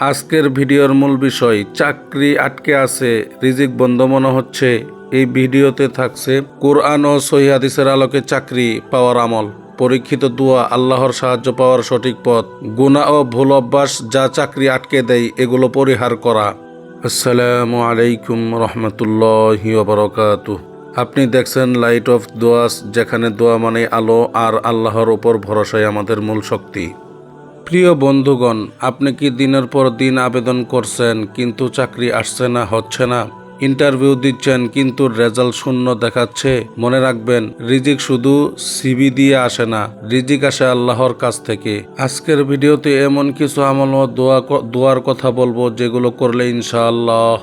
আজকের ভিডিওর মূল বিষয়, চাকরি আটকে আছে, রিজিক বন্ধ মনে হচ্ছে। এই ভিডিওতে থাকছে কোরআন ও সহি হাদিসের আলোকে চাকরি পাওয়ার আমল। পরীক্ষিত দোয়া আল্লাহর সাহায্য পাওয়ার সঠিক পথ। গুণা ও ভুল অভ্যাস যা চাকরি আটকে দেয়, এগুলো পরিহার করা। আসসালামু আলাইকুম রহমতুল্লাহ বারকাতু আপনি দেখছেন লাইট অফ দোয়াস যেখানে দোয়া মানে আলো আর আল্লাহর উপর ভরসাই আমাদের মূল শক্তি। প্রিয় বন্ধুগণ, আপনি কি দিনের পর দিন আবেদন করছেন কিন্তু চাকরি আসছে না, হচ্ছে না? ইন্টারভিউ দিচ্ছেন কিন্তু রেজাল্ট শূন্য দেখাচ্ছে। মনে রাখবেন, রিজিক শুধু সিবি দিয়ে আসে না, রিজিক আসে আল্লাহর কাছ থেকে। আজকের ভিডিওতে এমন কিছু আমল দোয়া দোয়ার কথা বলব যেগুলো করলে ইনশাআল্লাহ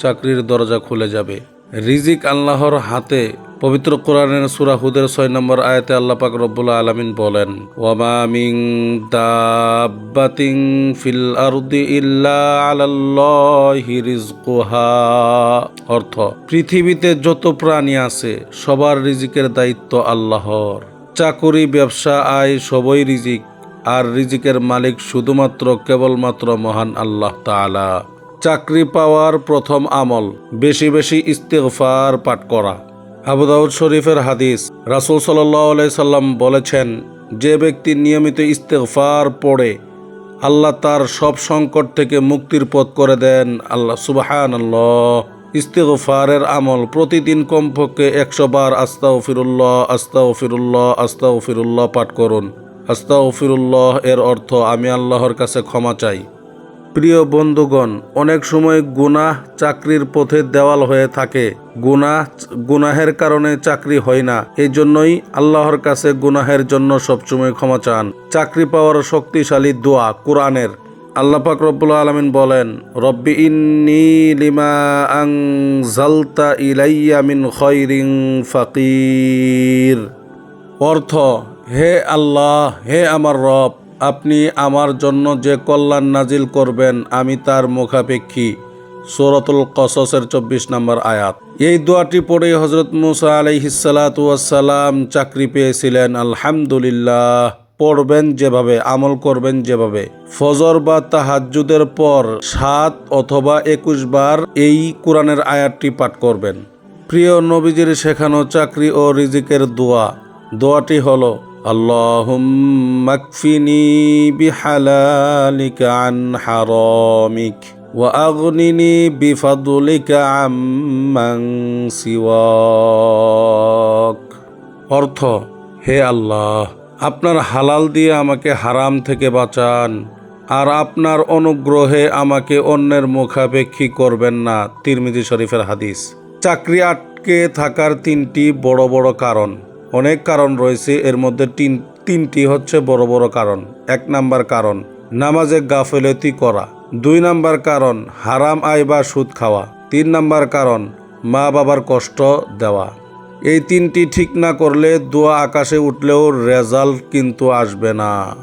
চাকরির দরজা খুলে যাবে। রিজিক আল্লাহর হাতে পবিত্র কোরআনের সূরা হুদের ছয় নম্বর আয়াতে আল্লাহ পাক রব্বুল আলামিন বলেন, ওয়ামা দাব্বাতিং ফিল আরদি ইল্লা আলাল্লাহি রিজকুহা অর্থ, পৃথিবীতে যত প্রাণী আছে, সবার রিজিকের দায়িত্ব আল্লাহর। চাকুরি, ব্যবসা, আয় সবই রিজিক, আর রিজিকের মালিক শুধুমাত্র কেবলমাত্র মহান আল্লাহ তাআলা। চাকরি পাওয়ার প্রথম আমল, বেশি বেশি ইস্তেগফার পাঠ করা। আবু দাউদ শরীফের হাদিস, রাসূল আলাইহি সাল্লাম বলেছেন, যে ব্যক্তি নিয়মিত ইস্তেগফার পড়ে, আল্লাহ তার সব সংকট থেকে মুক্তির পথ করে দেন। আল্লাহ সুবাহান আল্লাহ আমল প্রতিদিন কমপক্ষে একশো বার আস্তাও ফিরুল্লাহ আস্তাও ফিরুল্লাহ আস্তাও ফিরুল্লাহ পাঠ করুন। আস্তাও ফিরুল্লাহ এর অর্থ, আমি আল্লাহর কাছে ক্ষমা চাই। প্রিয় বন্ধুগণ, অনেক সময় গুনাহ চাকরির পথে দেওয়াল হয়ে থাকে। গুনাহ, গুনাহের কারণে চাকরি হয় না। এই জন্যই আল্লাহর কাছে গুনাহের জন্য সবসময় ক্ষমা চান। চাকরি পাওয়ার শক্তিশালী দোয়া কোরআনের। আল্লাহ পাক রব্বুল আলমিন বলেন, রব্বি ইন্নি লিমা আং জালতা ইলাইয়া মিন খৈরিং ফাকির। অর্থ, হে আল্লাহ, হে আমার রব আপনি আমার জন্য যে কল্যাণ নাজিল করবেন, আমি তার মুখাপেক্ষী। সূরাতুল কসসের চব্বিশ নম্বর আয়াত। এই দোয়াটি পড়ে হজরত মুসা আলাইহিসালাম চাকরি পেয়েছিলেন। আলহামদুলিল্লাহ, পড়বেন যেভাবে, আমল করবেন যেভাবে। ফজর বা তাহাজ্জুদের পর সাত অথবা একুশ বার এই কোরআনের আয়াতটি পাঠ করবেন। প্রিয় নবীজির শেখানো চাকরি ও রিজিকের দোয়া। দোয়াটি হলো اللهم اكفني بحلالك عن حرامك واغنني بفضلك عمن سواك অর্থ হে আল্লাহ আপনার হালাল দিয়ে আমাকে হারাম থেকে বাঁচান আর আপনার অনুগ্রহে আমাকে অন্যের মুখাপেক্ষী করবেন না তিরমিজি শরীফের হাদিস চাকরি আটকে থাকার তিনটি বড় বড় কারণ অনেক কারণ রয়েছে, এর মধ্যে তিন, তিনটি হচ্ছে বড় বড় কারণ। এক নাম্বার কারণ, নামাজে গাফেলতি করা। দুই নাম্বার কারণ, হারাম আয় বা সুদ খাওয়া। তিন নাম্বার কারণ, মা বাবার কষ্ট দেওয়া। এই তিনটি ঠিক না করলে দোয়া আকাশে উঠলেও রেজাল্ট কিন্তু আসবে না।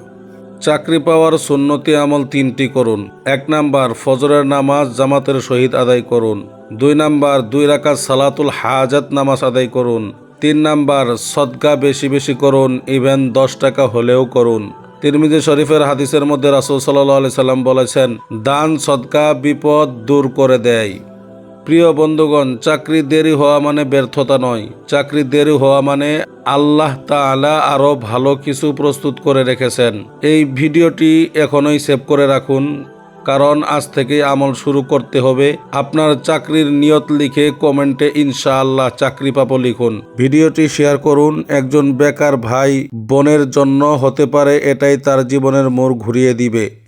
চাকরি পাওয়ার সুন্নতি আমল তিনটি করুন। এক নাম্বার, ফজরের নামাজ জামাতের সহিত আদায় করুন। দুই নাম্বার, দুই রাকাত সালাতুল হাজাত নামাজ আদায় করুন। তিন নাম্বার, সদকা বেশি বেশি করুন ইভেন দশ টাকা হলেও করুন। তিরমিজি শরীফের হাদিসের মধ্যে রাসুল সাল্লাহ আলি সাল্লাম বলেছেন, দান, সদকা, বিপদ দূর করে দেয়। প্রিয় বন্ধুগণ, চাকরি দেরি হওয়া মানে ব্যর্থতা নয়। চাকরি দেরি হওয়া মানে আল্লাহ তাআলা আরও ভালো কিছু প্রস্তুত করে রেখেছেন। এই ভিডিওটি এখনই সেভ করে রাখুন। কারণ আজ থেকে আমল শুরু করতে হবে। আপনার চাকরির নিয়ত লিখে কমেন্টে ইনশাআল্লাহ চাকরি পাবো লিখুন। ভিডিওটি শেয়ার করুন। একজন বেকার ভাই বোনের জন্য হতে পারে, এটাই তার জীবনের মোড় ঘুরিয়ে দিবে।